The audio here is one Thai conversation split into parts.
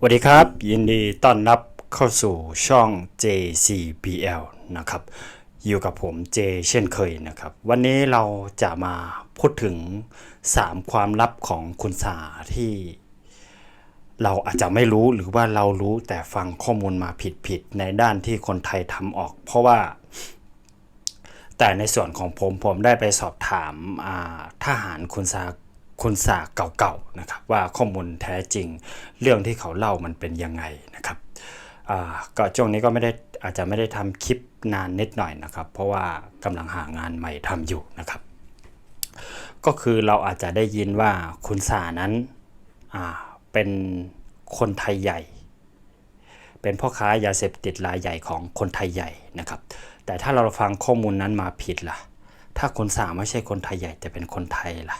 สวัสดีครับ ยินดีต้อนรับเข้าสู่ช่อง JCBL นะครับ อยู่กับผมเจเช่นเคยนะครับ วันนี้เราจะมาพูดถึง 3 ความลับของคุณสาที่ เราอาจจะไม่รู้หรือว่าเรารู้แต่ฟังข้อมูลมาผิดๆในด้านที่คนไทยทำออก เพราะว่า แต่ในส่วนของผมผมได้ไปสอบถามาทหารคุณสา คุณสาเก่าๆนะครับว่าข้อมูลแท้จริง เรื่องที่เขาเล่ามันเป็นยังไงนะครับก็ช่วงนี้ก็ไม่ได้อาจจะไม่ได้ทำคลิปนานนิดหน่อยนะครับ เพราะว่ากำลังหางานใหม่ทำอยู่นะครับ ก็คือเราอาจจะได้ยินว่าคุณสานั้นเป็นคนไทยใหญ่ เป็นพ่อค้ายาเสพติดรายใหญ่ของคนไทยใหญ่นะครับ แต่ถ้าเราฟังข้อมูลนั้นมาผิดล่ะ ถ้าคนสาไม่ใช่คนไทยใหญ่แต่เป็นคนไทยล่ะ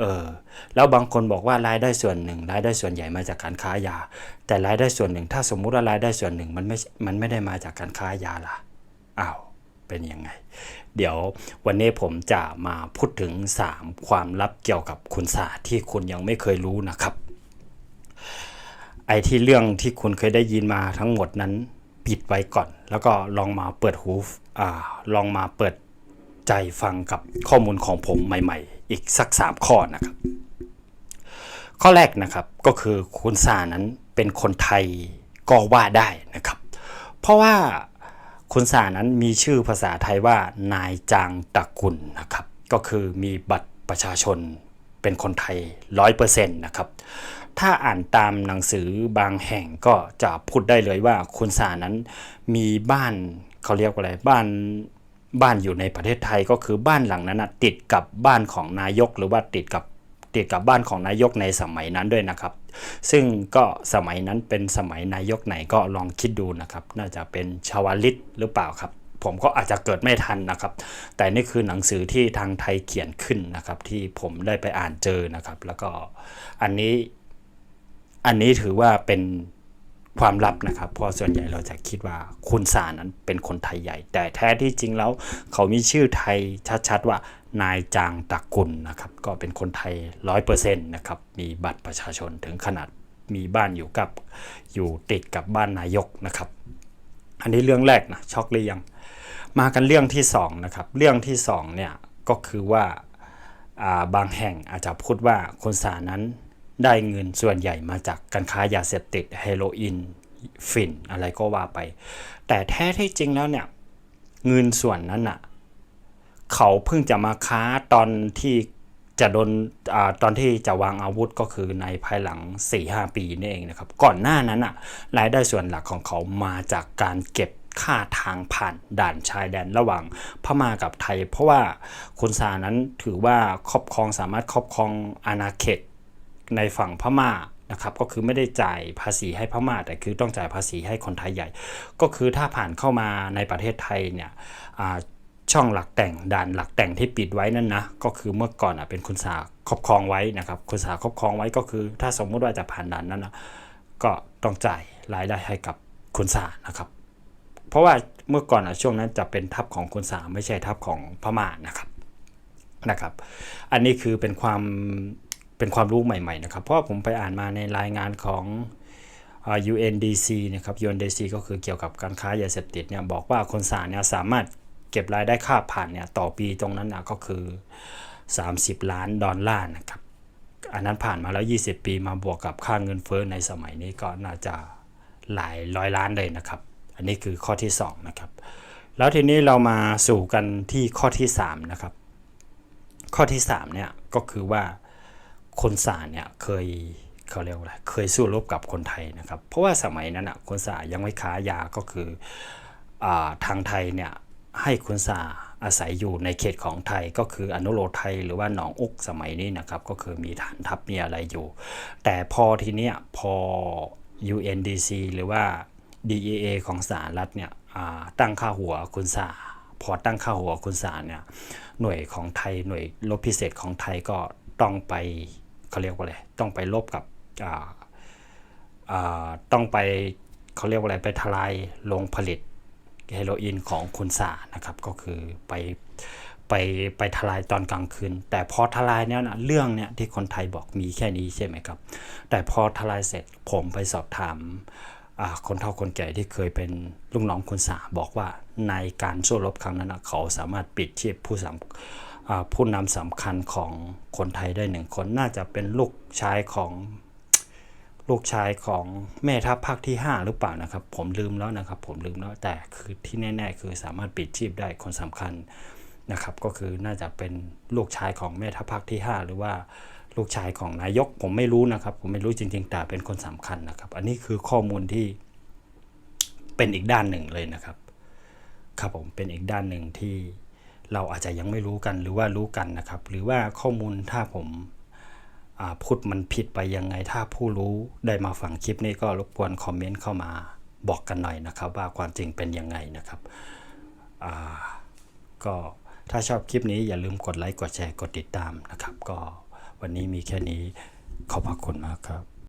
เออแล้วบางคนบอกว่ารายได้ส่วนหนึ่ง รายได้ส่วนใหญ่มาจากการค้ายา แต่รายได้ส่วนหนึ่ง ถ้าสมมุติว่ารายได้ส่วนหนึ่งมันไม่มันไม่ได้มาจากการค้ายาล่ะอ้าวเป็นยังไง เดี๋ยววันนี้ผมจะมาพูดถึง 3 ความลับเกี่ยวกับคุณศาสาที่คุณยังไม่เคยรู้นะครับ ไอ้ที่เรื่องที่คุณเคยได้ยินมาทั้งหมดนั้นปิดไว้ก่อน แล้วก็ลองมาเปิดหูอ่าลองมาเปิดใจฟังกับข้อมูลของผมใหม่ ๆ อีกสัก 3 ข้อนะครับ ข้อแรกนะครับก็คือคุณสานั้นเป็นคนไทยก็ว่าได้นะครับ เพราะว่าคุณสานั้นมีชื่อภาษาไทยว่านายจางตะกุลนะครับ ก็คือมีบัตรประชาชนเป็นคนไทยร้อยเปอร์เซ็นต์นะครับ ถ้าอ่านตามหนังสือบางแห่งก็จะพูดได้เลยว่าคุณสานั้นมีบ้านเขาเรียกว่าอะไรบ้าน บ้านอยู่ในประเทศไทยก็คือบ้านหลังนั้นนะติดกับบ้านของนายกหรือว่าติดกับติดกับบ้านของนายกในสมัยนั้นด้วยนะครับ ซึ่งก็สมัยนั้นเป็นสมัยนายกไหนก็ลองคิดดูนะครับ น่าจะเป็นชาวลิตหรือเปล่าครับ ผมก็อาจจะเกิดไม่ทันนะครับ แต่นี่คือหนังสือที่ทางไทยเขียนขึ้นนะครับ ที่ผมได้ไปอ่านเจอนะครับ แล้วก็อันนี้อันนี้ถือว่าเป็น ความลับนะครับ เพราะส่วนใหญ่เราจะคิดว่าคุณสานั้นเป็นคนไทยใหญ่ แต่แท้ที่จริงแล้ว เขามีชื่อไทยชัดๆว่านายจางตะกุลนะครับ ก็เป็นคนไทยร้อยเปอร์เซ็นต์นะครับ มีบัตรประชาชนถึงขนาดมีบ้านอยู่กับอยู่ติดกับบ้านนายกนะครับ อันนี้เรื่องแรกนะช็อกเลยยัง มากันเรื่องที่สองนะครับ เรื่องที่สองเนี่ยก็คือว่าอาบางแห่งอาจจะพูดว่าคนสานั้น ได้เงินส่วนใหญ่มาจากการค้ายาเสพติดเฮโรอีนฝิ่นอะไรก็ว่าไป แต่แท้ที่จริงแล้วเนี่ย เงินส่วนนั้นอะเขาเพิ่งจะมาค้าตอนที่จะโดนอตอนที่จะวางอาวุธก็คือในภายหลัง 4-5 ปีนี่เองนะครับ ก่อนหน้านั้นอะรายได้ส่วนหลักของเขามาจากการเก็บค่าทางผ่านด่านชายแดนระหว่างพม่ากับไทย เพราะว่าคุณสานั้นถือว่าครอบครองสามารถครอบครองอาณาเขต ในฝั่งพม่านะครับก็คือไม่ได้จ่ายภาษีให้พม่า แต่คือต้องจ่ายภาษีให้คนไทยใหญ่ ก็คือถ้าผ่านเข้ามาในประเทศไทยเนี่ยช่องหลักแต่งด่านหลักแต่งที่ปิดไว้นั่นนะก็คือเมื่อก่อนอะเป็นคุณสาครอบครองไว้นะครับคุณสาครอบครองไว้ก็คือ ถ้าสมมุติว่าจะผ่านด่านนั้นนะก็ต้องจ่ายรายได้ให้กับคุณสานะครับ เพราะว่าเมื่อก่อนอะช่วงนั้นจะเป็นทัพของคุณสาไม่ใช่ทัพของพม่านะครับนะครับ อันนี้คือเป็นความ เป็นความรู้ใหม่ๆนะครับ เพราะผมไปอ่านมาในรายงานของ UNDC นะครับ UNDC ก็คือเกี่ยวกับการค้ายาเสพติดเนี่ยบอกว่าคนสารเนี่ยสามารถเก็บรายได้ค่าผ่านเนี่ยต่อปีตรงนั้นนะก็คือ 30 ล้านดอลลาร์นะครับ อันนั้นผ่านมาแล้ว 20 ปีมาบวกกับค่าเงินเฟ้อในสมัยนี้ก็น่าจะหลายร้อยล้านเลยนะครับ อันนี้คือข้อที่ 2 นะครับ แล้วทีนี้เรามาสู่กันที่ข้อที่ 3 นะครับ ข้อที่ 3 เนี่ยก็คือว่า คนสาเนี่ยเคยเขาเรียกว่าอะไรเคยสู้รบกับคนไทยนะครับ เพราะว่าสมัยนั้นอะคนสายังไม่ค้ายาก็คืออทางไทยเนี่ยให้คนสาอาศัยอยู่ในเขตของไทยก็คืออนุโลไทยหรือว่าหนองอุกสมัยนี้นะครับ ก็คือมีฐานทัพมีอะไรอยู่ แต่พอทีเนี้ยพอ UNDC หรือว่า DEA ของสหรัฐเนี่ยตั้งค่าหัวคุณสาพอตั้งค่าหัวคุณสาเนี่ยหน่วยของไทยหน่วยรบพิเศษของไทยก็ต้องไป เขาเรียกว่าอะไรต้องไปลบกับอ่าอ่าต้องไปเขาเรียกว่าอะไรไปทลายโรงผลิตเฮโรอีนของคุณสานะครับ ก็คือไปไปไปทลายตอนกลางคืน แต่พอทลายเนี่ยนะเรื่องเนี่ยที่คนไทยบอกมีแค่นี้ใช่ไหมครับ แต่พอทลายเสร็จผมไปสอบถามคนเฒ่าคนแก่ที่เคยเป็นลูกน้องคุณสาบอกว่าในการสู้รบครั้งนั้นนะเขาสามารถปิดชีพผู้สำอ่า ผู้นำสำคัญของคนไทยได้หนึ่งคนน่าจะเป็นลูกชายของลูกชายของแม่ทัพภาคที่ 5 หรือเปล่านะครับ ผมลืมแล้วนะครับ ผมลืมแล้วแต่คือที่แน่ ๆ คือสามารถปิดชีพได้คนสำคัญนะครับ ก็คือน่าจะเป็นลูกชายของแม่ทัพภาคที่ 5 หรือว่าลูกชายของนายก ผมไม่รู้นะครับ ผมไม่รู้จริง ๆ แต่เป็นคนสำคัญนะครับ อันนี้คือข้อมูลที่เป็นอีกด้านหนึ่งเลยนะครับ ครับผมเป็นอีกด้านหนึ่งที่ เราอาจจะยังไม่รู้กันหรือว่ารู้กันนะครับ หรือว่าข้อมูลถ้าผมาพูดมันผิดไปยังไง ถ้าผู้รู้ได้มาฟังคลิปนี้ก็รบกวนคอมเมนต์เข้ามาบอกกันหน่อยนะครับ ว่าความจริงเป็นยังไงนะครับก็ถ้าชอบคลิปนี้อย่าลืมกดไลค์กดแชร์กดติดตามนะครับ ก็วันนี้มีแค่นี้ขอบพระคุณมากครับ